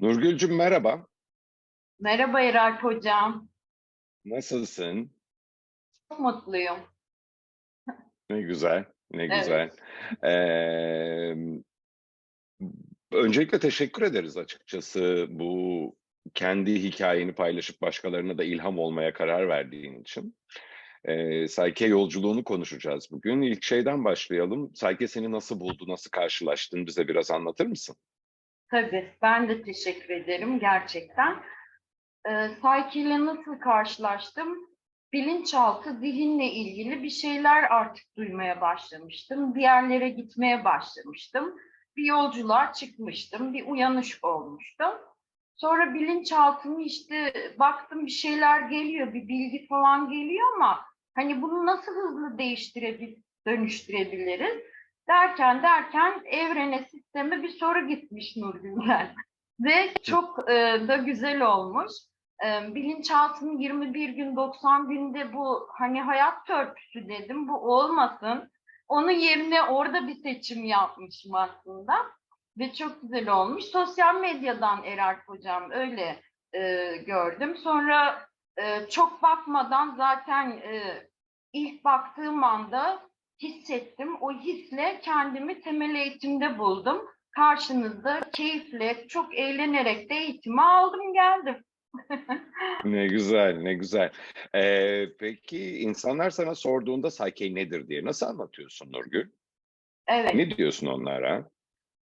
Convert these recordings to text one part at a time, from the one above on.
Nurgül'cüm merhaba. Merhaba Eralp Hocam. Nasılsın? Çok mutluyum. Ne güzel, ne Evet. güzel. Ee, öncelikle teşekkür ederiz açıkçası bu kendi hikayeni paylaşıp başkalarına da ilham olmaya karar verdiğin için. Ee, Sayke yolculuğunu konuşacağız bugün. İlk şeyden başlayalım. Sayke seni nasıl buldu, nasıl karşılaştın bize biraz anlatır mısın? Tabii ben de teşekkür ederim gerçekten. Ee, Psyche ile nasıl karşılaştım? Bilinçaltı zihinle ilgili bir şeyler artık duymaya başlamıştım. Bir yerlere gitmeye başlamıştım. Bir yolculuğa çıkmıştım. Bir uyanış olmuştu. Sonra bilinçaltımı işte baktım bir şeyler geliyor, bir bilgi falan geliyor ama hani bunu nasıl hızlı değiştirebil dönüştürebiliriz? Derken derken evrene, sisteme bir soru gitmiş Nurgül'den. Ve çok e, da güzel olmuş. E, bilinçaltının 21 gün 90 günde bu hani hayat törpüsü dedim bu olmasın. Onun yerine orada bir seçim yapmışım aslında. Ve çok güzel olmuş. Sosyal medyadan Eralp Hocam öyle e, gördüm. Sonra e, çok bakmadan zaten e, ilk baktığım anda hissettim. O hisle kendimi temel eğitimde buldum. Karşınızda keyifle, çok eğlenerek de eğitimi aldım geldim. Ne güzel, ne güzel. Ee, peki insanlar sana sorduğunda Sayke nedir diye nasıl anlatıyorsun Nurgül? Evet. Ne diyorsun onlara?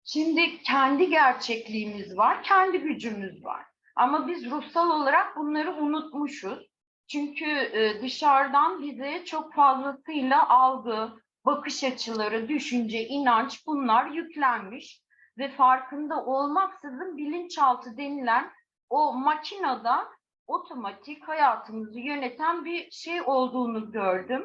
Şimdi kendi gerçekliğimiz var, kendi gücümüz var. Ama biz ruhsal olarak bunları unutmuşuz. Çünkü e, dışarıdan bize çok fazlasıyla algı, bakış açıları, düşünce, inanç bunlar yüklenmiş ve farkında olmaksızın bilinçaltı denilen o makinada otomatik hayatımızı yöneten bir şey olduğunu gördüm.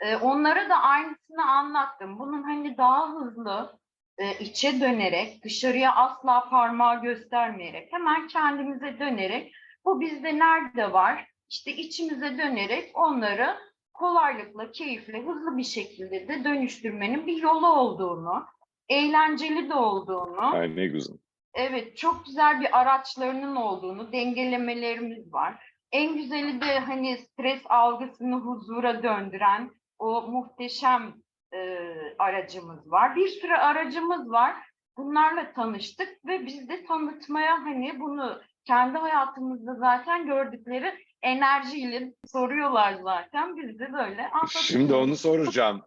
E, onlara da aynısını anlattım. Bunun hani daha hızlı, e, içe dönerek, dışarıya asla parmağı göstermeyerek, hemen kendimize dönerek, bu bizde nerede var? İşte içimize dönerek onları kolaylıkla, keyifle, hızlı bir şekilde de dönüştürmenin bir yolu olduğunu, eğlenceli de olduğunu, Ay ne güzel. Evet, çok güzel bir araçlarının olduğunu, dengelemelerimiz var. En güzeli de hani stres algısını huzura döndüren o muhteşem e, aracımız var. Bir sürü aracımız var. Bunlarla tanıştık ve biz de tanıtmaya hani bunu kendi hayatımızda zaten gördükleri enerjiyle soruyorlar zaten. Biz de böyle anlatıyoruz. Şimdi onu soracağım.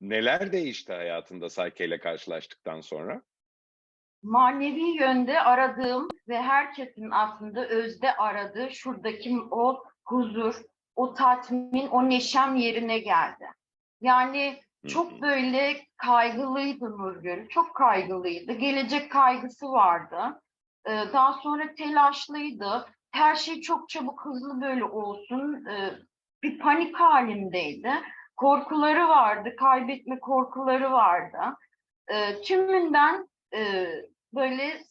Neler değişti hayatında Sayke ile karşılaştıktan sonra? manevi yönde aradığım ve herkesin aslında özde aradığı şuradaki o huzur, o tatmin, o neşem yerine geldi. Yani çok böyle kaygılıydı Nurgül, çok kaygılıydı. Gelecek kaygısı vardı. Ee, Daha sonra telaşlıydı. Her şey çok çabuk, hızlı böyle olsun. Ee, Bir panik halindeydi. Korkuları vardı, kaybetme korkuları vardı. Ee, Tümünden e, böyle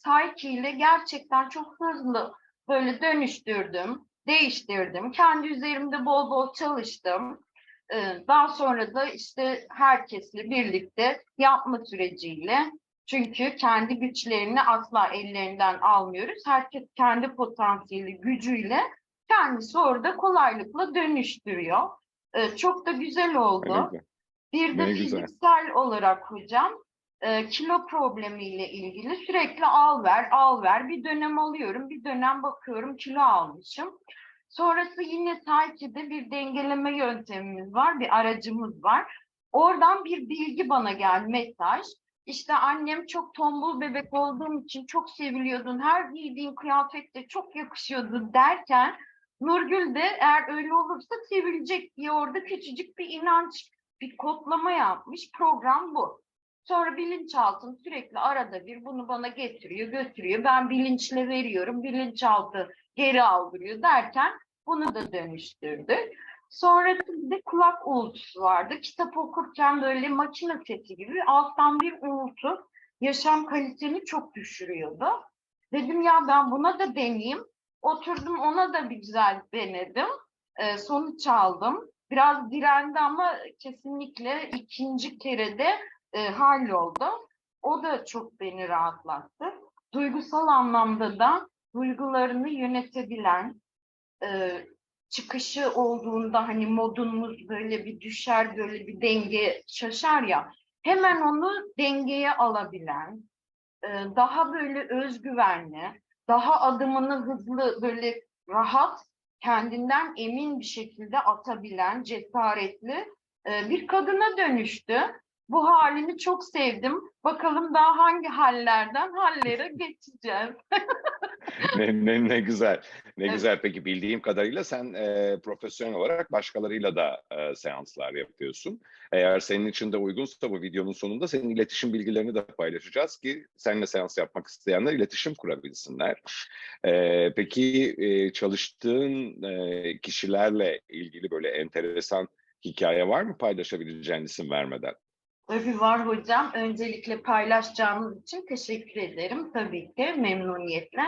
ile gerçekten çok hızlı böyle dönüştürdüm, değiştirdim. Kendi üzerimde bol bol çalıştım. Ee, Daha sonra da işte herkesle birlikte yapma süreciyle çünkü kendi güçlerini asla ellerinden almıyoruz. Herkes kendi potansiyeli, gücüyle kendisi orada kolaylıkla dönüştürüyor. Ee, Çok da güzel oldu. güzel. Bir de Ne güzel. fiziksel olarak hocam e, kilo problemiyle ilgili sürekli al ver al ver bir dönem alıyorum bir dönem bakıyorum kilo almışım. Sonrası yine takipte bir dengeleme yöntemimiz var bir aracımız var. Oradan bir bilgi bana geldi mesaj. İşte annem çok tombul bebek olduğum için çok seviliyordun. Her giydiğin kıyafette çok yakışıyordu derken Nurgül de eğer öyle olursa sevilecek diye orada küçücük bir inanç bir kodlama yapmış. Program bu. Sonra bilinçaltım sürekli arada bir bunu bana getiriyor, götürüyor. Ben bilinçle veriyorum, bilinçaltı geri aldırıyor derken bunu da dönüştürdük. Sonra bir kulak uğultusu vardı. Kitap okurken böyle makine sesi gibi alttan bir uğultu yaşam kalitemi çok düşürüyordu. Dedim ya ben buna da deneyeyim. Oturdum ona da bir güzel denedim. Ee, sonuç aldım. Biraz direndi ama kesinlikle ikinci kerede e, halloldu. O da çok beni rahatlattı. duygusal anlamda da duygularını yönetebilen, e, çıkışı olduğunda hani modumuz böyle bir düşer, böyle bir denge şaşar ya, hemen onu dengeye alabilen, e, daha böyle özgüvenli, daha adımını hızlı böyle rahat, kendinden emin bir şekilde atabilen, cesaretli e, bir kadına dönüştü. Bu halini çok sevdim. Bakalım daha hangi hallerden hallere geçeceğiz. Ne, ne, ne güzel. Ne Evet. güzel. Peki bildiğim kadarıyla sen e, profesyonel olarak başkalarıyla da e, seanslar yapıyorsun. Eğer senin için de uygunsa bu videonun sonunda senin iletişim bilgilerini de paylaşacağız ki seninle seans yapmak isteyenler iletişim kurabilsinler. E, peki e, çalıştığın e, kişilerle ilgili böyle enteresan hikaye var mı paylaşabileceğin isim vermeden? Tabii var hocam. Öncelikle paylaşacağınız için teşekkür ederim. Tabii ki memnuniyetle.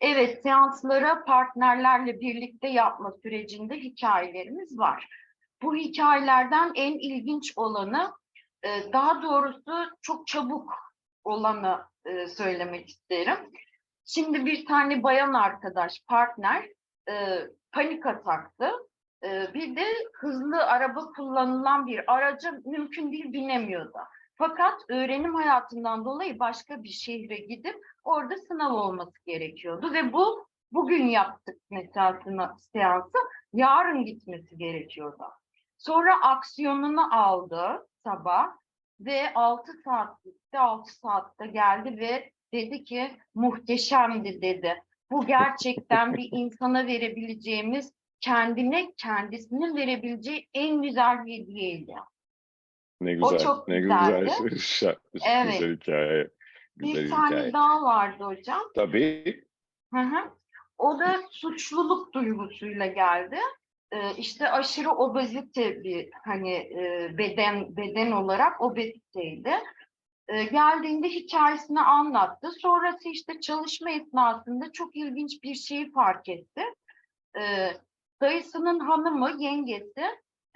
Evet, seanslara partnerlerle birlikte yapma sürecinde hikayelerimiz var. Bu hikayelerden en ilginç olanı, e, daha doğrusu çok çabuk olanı e, söylemek isterim. Şimdi bir tane bayan arkadaş, partner e, panik ataktı. Bir de hızlı araba kullanılan bir araca mümkün değil binemiyordu. Fakat öğrenim hayatından dolayı başka bir şehre gidip orada sınav olması gerekiyordu ve bu bugün yaptık mesela seansı yarın gitmesi gerekiyordu. Sonra aksiyonunu aldı sabah ve 6 saat gitti, 6 saatte geldi ve dedi ki muhteşemdi dedi. Bu gerçekten bir insana verebileceğimiz kendine kendisinin verebileceği en güzel hediyeydi. Ne O güzel. çok ne güzeldi. güzel. Şa- Evet. Güzel hikaye. Güzel Bir tane hikaye. daha vardı hocam. Tabii. Hı hı. O da suçluluk duygusuyla geldi. Ee, işte aşırı obezite bir hani e, beden beden olarak obeziteydi. Ee, geldiğinde hikayesini anlattı. Sonrası işte çalışma esnasında çok ilginç bir şeyi fark etti. Ee, dayısının hanımı, yengesi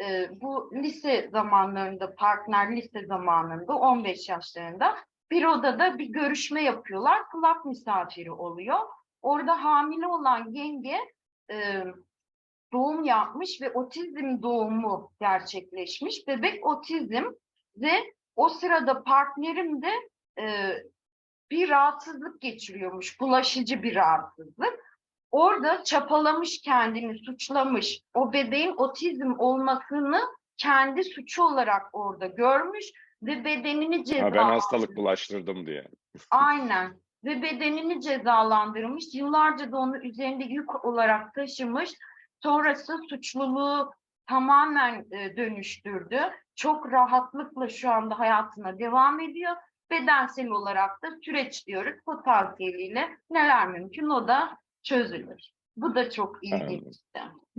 e, bu lise zamanlarında, partner lise zamanında 15 yaşlarında bir odada bir görüşme yapıyorlar. Kulak misafiri oluyor. Orada hamile olan yenge e, doğum yapmış ve otizm doğumu gerçekleşmiş. Bebek otizm ve o sırada partnerim de e, bir rahatsızlık geçiriyormuş. Bulaşıcı bir rahatsızlık. Orada çapalamış kendini, suçlamış. O bebeğin otizm olmasını kendi suçu olarak orada görmüş ve bedenini Ha, cezalandırmış. ben hastalık bulaştırdım diye. Aynen. Ve bedenini cezalandırmış. Yıllarca da onu üzerinde yük olarak taşımış. Sonrası suçluluğu tamamen e, dönüştürdü. Çok rahatlıkla şu anda hayatına devam ediyor. Bedensel olarak da süreç diyoruz. Potansiyeliyle neler mümkün o da çözülür. Bu da çok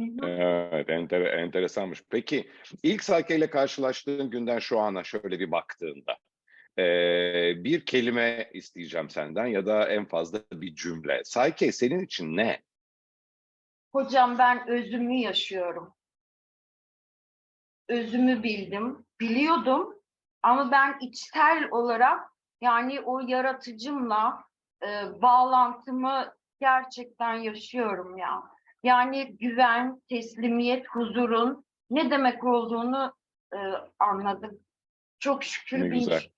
hı. Evet, enter, enteresanmış. Peki ilk Sayke ile karşılaştığın günden şu ana şöyle bir baktığında eee, bir kelime isteyeceğim senden ya da en fazla bir cümle. Sayke senin için ne? Hocam ben özümü yaşıyorum. Özümü bildim, biliyordum ama ben içsel olarak yani o yaratıcımla e, bağlantımı gerçekten yaşıyorum ya. Yani güven, teslimiyet, huzurun ne demek olduğunu e, anladım. Çok şükür Ne güzel. şükür.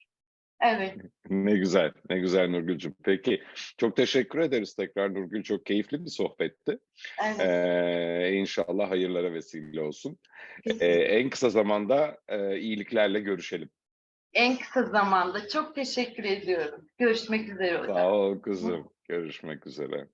Evet, Ne güzel, ne güzel Nurgül'cüm. Peki çok teşekkür ederiz tekrar Nurgül. Çok keyifli bir sohbetti. evet. Eee inşallah hayırlara vesile olsun. Kesinlikle. en kısa zamanda eee, iyiliklerle görüşelim. En kısa zamanda çok teşekkür ediyorum. Görüşmek üzere hocam. Sağ ol kızım. Görüşmek üzere.